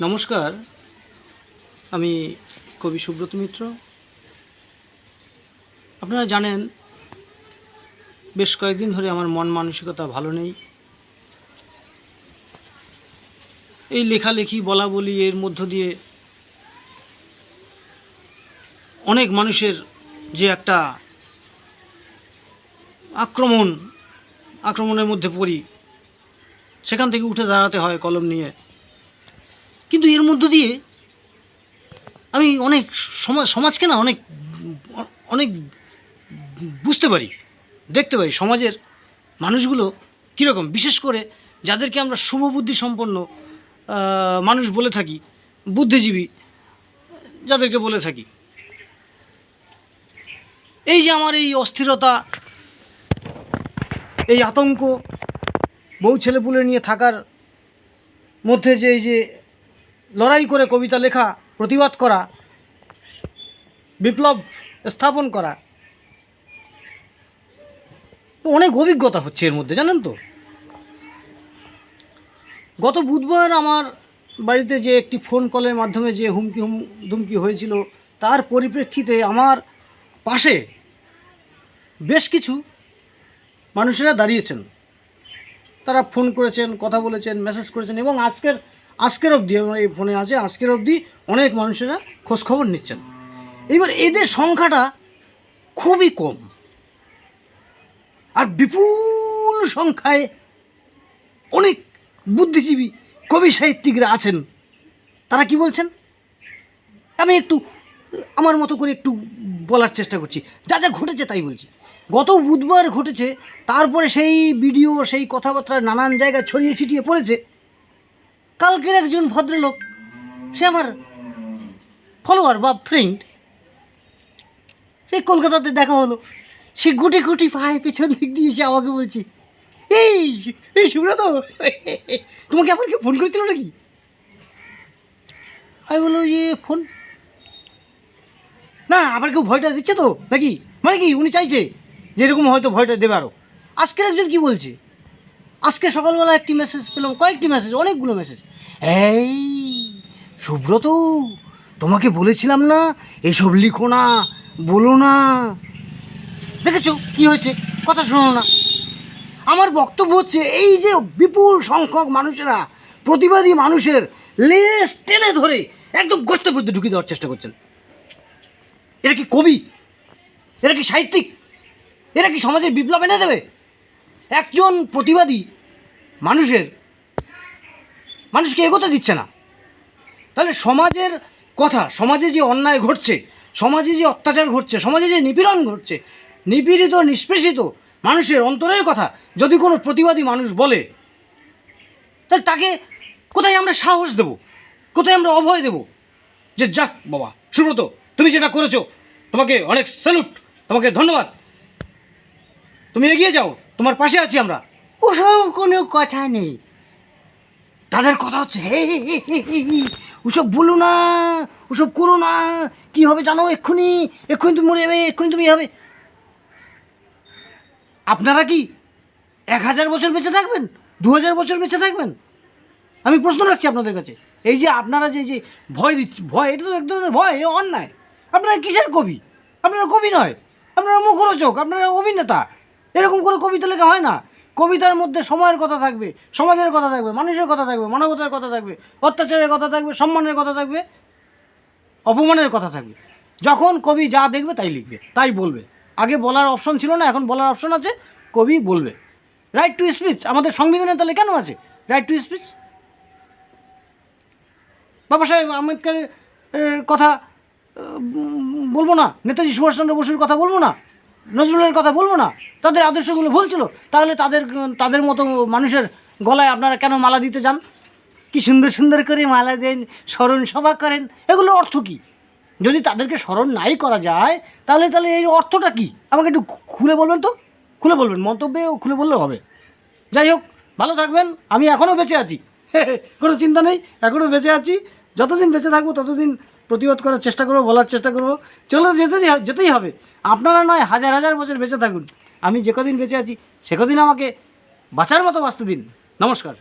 নমস্কার। আমি কবি সুব্রত মিত্র। আপনারা জানেন, বেশ কয়েকদিন ধরে আমার মন মানসিকতা ভালো নেই। এই লেখালেখি বলা বলি এর মধ্য দিয়ে অনেক মানুষের যে একটা আক্রমণ, আক্রমণের মধ্যে পড়ি, সেখান থেকে উঠে দাঁড়াতে হয় কলম নিয়ে। কিন্তু এর মধ্য দিয়ে আমি অনেক সমাজ, সমাজকে না অনেক অনেক বুঝতে পারি, দেখতে পারি সমাজের মানুষগুলো কীরকম। বিশেষ করে যাদেরকে আমরা শুভবুদ্ধি সম্পন্ন মানুষ বলে থাকি, বুদ্ধিজীবী যাদেরকে বলে থাকি। এই যে আমার এই অস্থিরতা, এই আতঙ্ক বউ ছেলেপুলে নিয়ে থাকার মধ্যে যে এই যে লড়াই করে কবিতা লেখা, প্রতিবাদ করা, বিপ্লব স্থাপন করা। অনেক অভিজ্ঞতা হচ্ছে এর মধ্যে, জানেন তো? গত বুধবার আমার বাড়িতে যে একটি ফোন কলের মাধ্যমে যে হুমকি হুম, ধুমকি হয়েছিল, তার পরিপ্রেক্ষিতে আমার পাশে বেশ কিছু মানুষেরা দাঁড়িয়েছেন। তারা ফোন করেছেন, কথা বলেছেন মেসেজ করেছেন এবং আজকের আজকের অবধি এই ফোনে আছে, আজকের অবধি অনেক মানুষেরা খোঁজখবর নিচ্ছেন। এবার এদের সংখ্যাটা খুবই কম। আর বিপুল সংখ্যায় অনেক বুদ্ধিজীবী, কবি সাহিত্যিকরা আছেন। তারা কি বলছেন? আমি একটু, আমার মতো করে একটু বলার চেষ্টা করছি। যা যা ঘটেছে তাই বলছি। গত বুধবার ঘটেছে, তারপরে সেই ভিডিও, সেই কথাবার্তা নানান জায়গায় ছড়িয়ে ছিটিয়ে পড়েছে। কালকের একজন ভদ্রলোক, সে আমার ফলোয়ার বা ফ্রেন্ড সেই কলকাতাতে দেখা হলো। সে গুটি গুটি পায়ে পেছন দিক দিয়ে এসে আমাকে বলছে, এই এই সুব্রত, তোমাকে আবার কেউ ফোন করেছিল নাকি? আমি বলল যে ফোন না, আবার কেউ ভয়টা দিচ্ছে তো, নাকি? মানে কি, উনি চাইছে যে এরকম হয়তো ভয়টা দেবে আরও আজকের একজন কি বলছে? আজকে সকালবেলা একটি মেসেজ পেলাম, কয়েকটি মেসেজ অনেকগুলো মেসেজ এই, সুব্রত, তোমাকে বলেছিলাম না? এসব লিখো না, বলো না। দেখেছ কি হয়েছে? কথা শোনো না। আমার বক্তব্য হচ্ছে এই যে বিপুল সংখ্যক মানুষেরা প্রতিবাদী মানুষের লেস টেনে ধরে একদম গোষ্ঠের মধ্যে ঢুকিয়ে দেওয়ার চেষ্টা করছেন। এরা কি কবি? এরা কি সাহিত্যিক? এরা কি সমাজের বিপ্লব এনে দেবে? একজন প্রতিবাদী মানুষের মানুষকে এগোতে দিচ্ছে না। তাহলে সমাজের কথা, সমাজে যে অন্যায় ঘটছে, সমাজে যে অত্যাচার ঘটছে, সমাজে যে নিপীড়ন ঘটছে, নিপীড়িত, নিষ্পেষিত মানুষের অন্তরের কথা যদি কোনো প্রতিবাদী মানুষ বলে, তাহলে তাকে কোথায় আমরা সাহস দেব? কোথায় আমরা অভয় দেব? যে যাক বাবা, সুব্রত, তুমি যেটা করেছ, তোমাকে অনেক স্যালুট তোমাকে ধন্যবাদ। তুমি এগিয়ে যাও, তোমার পাশে আছি আমরা। ওসব কোনো কথা নেই। তাদের কথা হচ্ছে, হে ওসব বলো না, ওসব করো না, কি হবে জানো এক্ষুনি এক্ষুনি তুমি মরে যাবে, এক্ষুনি তুমি হবে। আপনারা কি এক হাজার বছর বেঁচে থাকবেন? দু হাজার বছর বেঁচে থাকবেন? আমি প্রশ্ন রাখছি আপনাদের কাছে, এই যে আপনারা যে যে ভয় দিচ্ছি, ভয়, এটা তো এক ধরনের ভয় অন্যায়। আপনারা কিসের কবি? আপনারা কবি নয়, আপনারা মুখরোচক, আপনারা অভিনেতা, এরকম করে কবিতা লেখা হয় না। কবিতার মধ্যে সময়ের কথা থাকবে, সমাজের কথা থাকবে, মানুষের কথা থাকবে, মানবতার কথা থাকবে, অত্যাচারের কথা থাকবে, সম্মানের কথা থাকবে, অপমানের কথা থাকবে। যখন কবি যা দেখবে তাই লিখবে, তাই বলবে। আগে বলার অপশন ছিল না, এখন বলার অপশন আছে, কবি বলবে। রাইট টু স্পিচ আমাদের সংবিধানে তাহলে কেন আছে? রাইট টু স্পিচ বাবা সাহেব, আম্বেদকরের কথা বলব না? নেতাজি সুভাষচন্দ্র বসুর কথা বলব না? নজরুলের কথা বলব না। তাদের আদর্শগুলো ভুল ছিল। তাহলে তাদের তাদের মতো মানুষের গলায় আপনারা কেন মালা দিতে চান কি সুন্দর সুন্দর করে মালা দেন, স্মরণ সভা করেন, এগুলোর অর্থ কী? যদি তাদেরকে স্মরণ নাই করা যায়, তাহলে তাহলে এই অর্থটা কী? আমাকে একটু খুলে বলবেন তো? খুলে বলবেন, মন্তব্যে খুলে বললেও হবে। যাই হোক, ভালো থাকবেন, আমি এখনও বেঁচে আছি। কোনো চিন্তা নেই এখনও বেঁচে আছি। যতদিন বেঁচে থাকব, ততদিন প্রতিবাদ করার চেষ্টা করব, বলার চেষ্টা করব। চলে যেতে যেতেই হবে। আপনারা নয়, হাজার হাজার বছর বেঁচে থাকুন। আমি যে কদিন বেঁচে আছি, সে কদিন আমাকে বাঁচার মতো বাঁচতে দিন। নমস্কার।